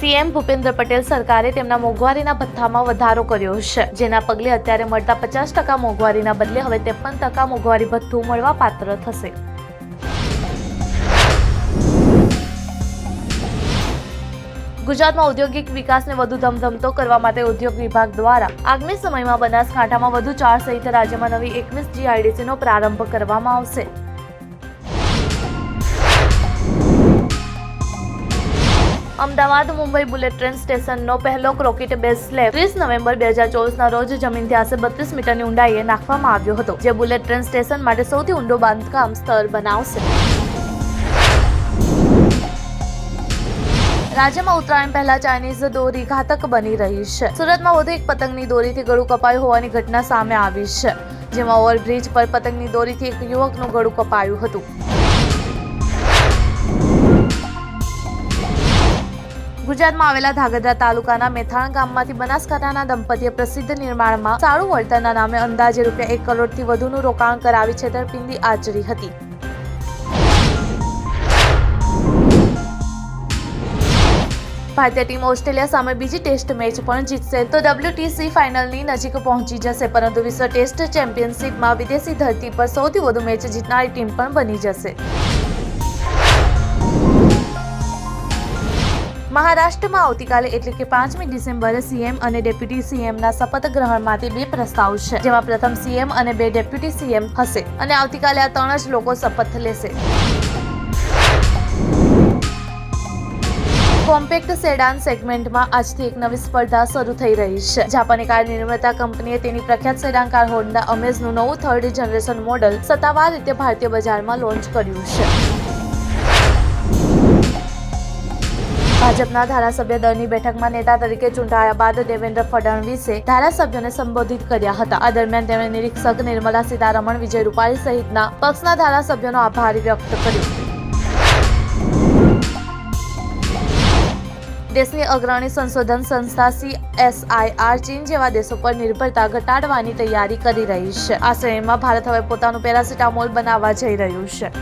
CM Bhupendra Patel સરકારે તેમના મોંઘવારીના ભથ્થામાં વધારો કર્યો છે. જેના પગલે અત્યારે મળતા પચાસ ટકા મોંઘવારીના બદલે હવે ત્રેપન ટકા મોંઘવારી ભથ્થું મળવા પાત્ર થશે. ગુજરાતમાં ઔદ્યોગિક વિકાસને વધુ ધમધમતો કરવા માટે ઉદ્યોગ વિભાગ દ્વારા આગામી સમયમાં બનાસકાંઠામાં વધુ ચાર સહિત રાજ્યમાં નવી એકવીસ જીઆઈડીસીનો પ્રારંભ કરવામાં આવશે. અમદાવાદ મુંબઈ બુલેટ ટ્રેન સ્ટેશનનો પહેલો ક્રોકેટ બેઝ સ્લેબ ત્રીસ નવેમ્બર બે હજાર ચોવીસના રોજ જમીનથી આશરે બત્રીસ મીટરની ઊંડાઈએ નાખવામાં આવ્યો હતો, જે બુલેટ ટ્રેન સ્ટેશન માટે સૌથી ઊંડો બાંધકામ સ્થળ બનાવશે. રાજ્યમાં ઉત્તરાયણ પહેલા ચાઇનીઝ દોરી ઘાતક બની રહી છે. સુરતમાં વધુ એક પતંગની દોરીથી ગળું કપાયું હોવાની ઘટના સામે આવી છે, જેમાં ઓવરબ્રિજ પર પતંગની દોરીથી એક યુવકનું ગળું કપાયું હતું. ગુજરાતમાં આવેલા ધાગધ્રા તાલુકાના મેથાણ ગામમાંથી બનાસકાંઠાના દંપતીએ પ્રસિદ્ધ નિર્માણમાં સારું વળતરના નામે અંદાજે રૂપિયા એક કરોડથી વધુનું રોકાણ કરાવી છેતરપિંડી આચરી હતી. ભારતીય ટીમ ઓસ્ટ્રેલિયા સામે બીજી ટેસ્ટ મેચ પણ જીતશે. તો ડબ્લ્યુટીસી ફાઇનલની નજીક પહોંચી જશે, પરંતુ વિશ્વ ટેસ્ટ ચેમ્પિયનશિપમાં વિદેશી ધરતી પર સૌથી વધુ મેચ જીતનારી ટીમ પણ બની જશે. મહારાષ્ટ્રમાં આવતીકાલે એટલે કે પાંચમી ડિસેમ્બરે સીએમ અને ડેપ્યુટી સીએમના શપથ ગ્રહણમાંથી બે પ્રસ્તાવ છે, જેમાં પ્રથમ સીએમ અને બે ડેપ્યુટી સીએમ હશે અને આવતીકાલે આ ત્રણ જ લોકો શપથ લેશે. કોમ્પેક્ટ સેડાન સેગમેન્ટમાં આજથી એક નવી સ્પર્ધા શરૂ થઈ રહી છે. જાપાની કાર નિર્માતા કંપનીએ તેની પ્રખ્યાત સેડાન કાર હોન્ડા અમેઝનું નવું થર્ડ જનરેશન મોડલ સત્તાવાર રીતે ભારતીય બજારમાં લોન્ચ કર્યું છે. ભાજપના ધારાસભ્ય દળની બેઠકમાં નેતા તરીકે ચૂંટાયા બાદ દેવેન્દ્ર ફડણવીસે ધારાસભ્યોને સંબોધિત કર્યા હતા. આ દરમિયાન તેમણે નિરીક્ષક નિર્મલા સીતારમણ, વિજય રૂપાણી સહિતના પક્ષના ધારાસભ્યોનો આભાર વ્યક્ત કર્યો. દેશની અગ્રણી સંશોધન સંસ્થા સીએસઆઈઆર ચીન જેવા દેશો પર નિર્ભરતા ઘટાડવાની તૈયારી કરી રહી છે. આ શ્રેણીમાં ભારત હવે પોતાનું પેરાસિટામોલ બનાવવા જઈ રહ્યું છે.